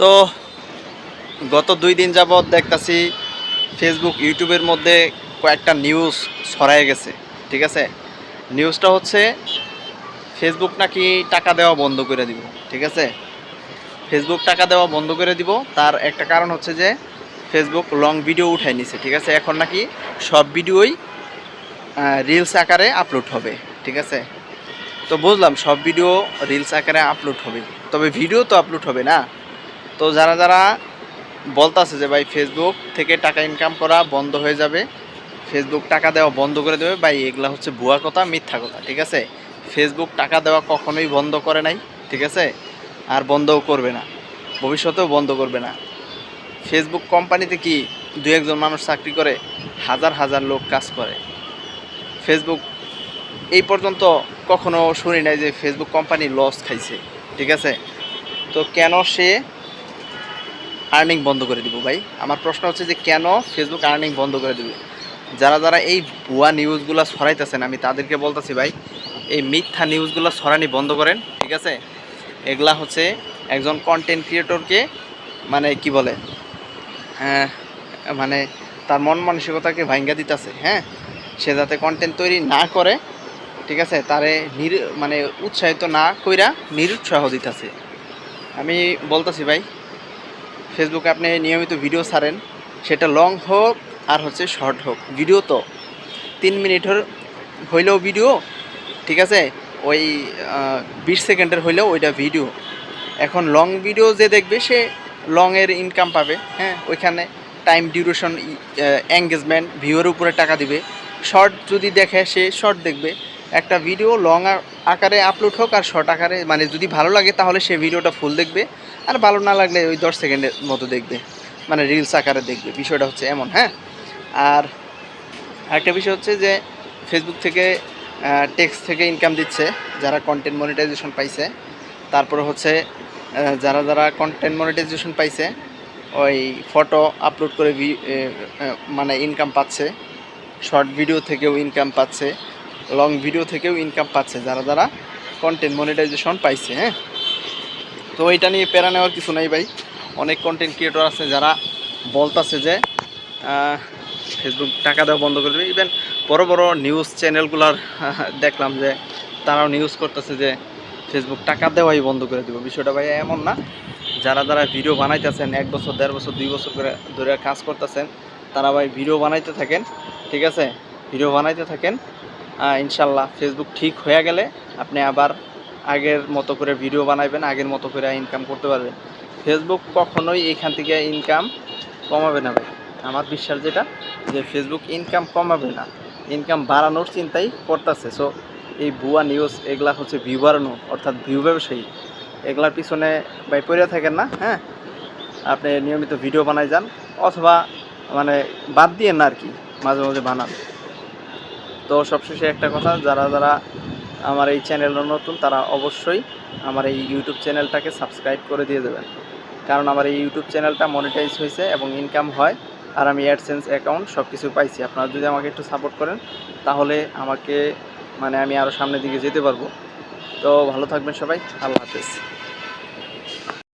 তো গত দুই দিন যাবৎ দেখতাছি ফেসবুক ইউটিউবের মধ্যে কয়েকটা নিউজ ছড়ায় গেছে, ঠিক আছে? নিউজটা হচ্ছে ফেসবুক নাকি টাকা দেওয়া বন্ধ করে দিব, ঠিক আছে? ফেসবুক টাকা দেওয়া বন্ধ করে দিব, তার একটা কারণ হচ্ছে যে ফেসবুক লং ভিডিও উঠাই নিছে, ঠিক আছে? এখন নাকি সব ভিডিওই রিলস আকারে আপলোড হবে, ঠিক আছে? তো বুঝলাম সব ভিডিও রিলস আকারে আপলোড হবে, তবে ভিডিও তো আপলোড হবে না। তো যারা যারা বলতাছে যে ভাই ফেসবুক থেকে টাকা ইনকাম করা বন্ধ হয়ে যাবে ফেসবুক টাকা দেওয়া বন্ধ করে দেবে, ভাই এগুলা হচ্ছে ভুয়া কথা, মিথ্যা কথা, ঠিক আছে? ফেসবুক টাকা দেওয়া কখনোই বন্ধ করে নাই, ঠিক আছে? আর বন্ধও করবে না, ভবিষ্যতেও বন্ধ করবে না। ফেসবুক কোম্পানিতে কি দু একজন মানুষ চাকরি করে, হাজার হাজার লোক কাজ করে? ফেসবুক এই পর্যন্ত কখনো শুনি নাই যে ফেসবুক কোম্পানি লস খাইছে, ঠিক আছে? তো কেন সে আর্নিং বন্ধ করে দিব ভাই। আমার প্রশ্ন হচ্ছে যে কেন ফেসবুক আর্নিং বন্ধ করে দিবে? যারা যারা এই ভুয়া নিউজগুলো ছড়াইতেছেন, আমি তাদেরকে বলতেছি ভাই, এই মিথ্যা নিউজগুলো ছড়ানি বন্ধ করেন, ঠিক আছে? এগুলা হচ্ছে একজন কন্টেন্ট ক্রিয়েটরকে মানে কি বলে হ্যাঁ মানে তার মন মানসিকতাকে ভাঙ্গা দিতেছে হ্যাঁ? সে যাতে কন্টেন্ট তৈরি না করে, ঠিক আছে? তারে নির মানে উৎসাহিত না কইরা নিরুৎসাহ দিতেছে। আমি বলতেছি ভাই ফেসবুকে আপনি নিয়মিত ভিডিও ছাড়েন। সেটা লং হোক আর হচ্ছে শর্ট হোক। ভিডিও তো তিন মিনিটের হইলেও ভিডিও ঠিক আছে? ওই বিশ সেকেন্ডের হইলেও ওইটা ভিডিও এখন লং ভিডিও যে দেখবে, সে লংয়ের ইনকাম পাবে হ্যাঁ? ওইখানে টাইম ডিউরেশন এঙ্গেজমেন্ট ভিউয়ের উপরে টাকা দিবে। শর্ট যদি দেখে, সে শর্ট দেখবে। একটা ভিডিও লং আকারে আপলোড হোক আর শর্ট আকারে মানে যদি ভালো লাগে তাহলে সে ভিডিওটা ফুল দেখবে, আর ভালো না লাগলে ওই দশ সেকেন্ডের মতো দেখবে মানে রিলস আকারে দেখবে, বিষয়টা হচ্ছে এমন হ্যাঁ? আর আরেকটা বিষয় হচ্ছে যে ফেসবুক থেকে টেক্সট থেকে ইনকাম দিচ্ছে, যারা কন্টেন্ট মনিটাইজেশন পাইছে, তারপরে হচ্ছে যারা যারা কন্টেন্ট মনিটাইজেশন পাইছে, ওই ফটো আপলোড করে মানে ইনকাম পাচ্ছে শর্ট ভিডিও থেকেও ইনকাম পাচ্ছে লং ভিডিও থেকেও ইনকাম পাচ্ছে যারা যারা কন্টেন্ট মনিটাইজেশন পাইছে হ্যাঁ? তো এটা নিয়ে প্যারা নেওয়ার কিছু নাই ভাই। অনেক কন্টেন্ট ক্রিয়েটর আছে যারা বলতাছে যে ফেসবুক টাকা দেওয়া বন্ধ করে দেবে। ইভেন বড় বড় নিউজ চ্যানেলগুলোর দেখলাম যে তারাও নিউজ করতেছে যে ফেসবুক টাকা দেওয়াই বন্ধ করে দেবো। বিষয়টা ভাই এমন না। যারা যারা ভিডিও বানাইতেছেন, এক বছর, দেড় বছর, দুই বছর করে ধরে কাজ করতেছেন, তারা ভাই ভিডিও বানাইতে থাকেন, ঠিক আছে? ভিডিও বানাইতে থাকেন ইনশাল্লাহ ফেসবুক ঠিক হয়ে গেলে আপনি আবার আগের মতো করে ভিডিও বানাবেন আগের মতো করে ইনকাম করতে পারবেন। ফেসবুক কখনোই এখান থেকে ইনকাম কমাবে না ভাই। আমার বিশ্বাস যেটা, যে ফেসবুক ইনকাম কমাবে না। ইনকাম বাড়ানোর চিন্তাই করতেছে। সো এই ভুয়া নিউজ এগুলা হচ্ছে ভিউ বাড়ানো অর্থাৎ ভিউ ব্যবসায়ী। এগুলার পিছনে ভাই পড়ে থাকেন না হ্যাঁ? আপনি নিয়মিত ভিডিও বানাই যান, অথবা মানে বাদ দিয়ে না আর কি, মাঝে মাঝে বানান। তো সবশেষে একটা কথা, যারা যারা আমার এই চ্যানেলে নতুন, তারা অবশ্যই আমার এই ইউটিউব চ্যানেলটাকে সাবস্ক্রাইব করে দিয়ে দেবেন। কারণ আমার এই ইউটিউব চ্যানেলটা মনিটাইজ হয়েছে এবং ইনকাম হয়, আর আমি অ্যাডসেন্স অ্যাকাউন্ট সব কিছু পাইছি। আপনারা যদি আমাকে একটু সাপোর্ট করেন, তাহলে আমাকে মানে আমি আরও সামনের দিকে যেতে পারব। তো ভালো থাকবেন সবাই, আল্লাহ হাফেজ।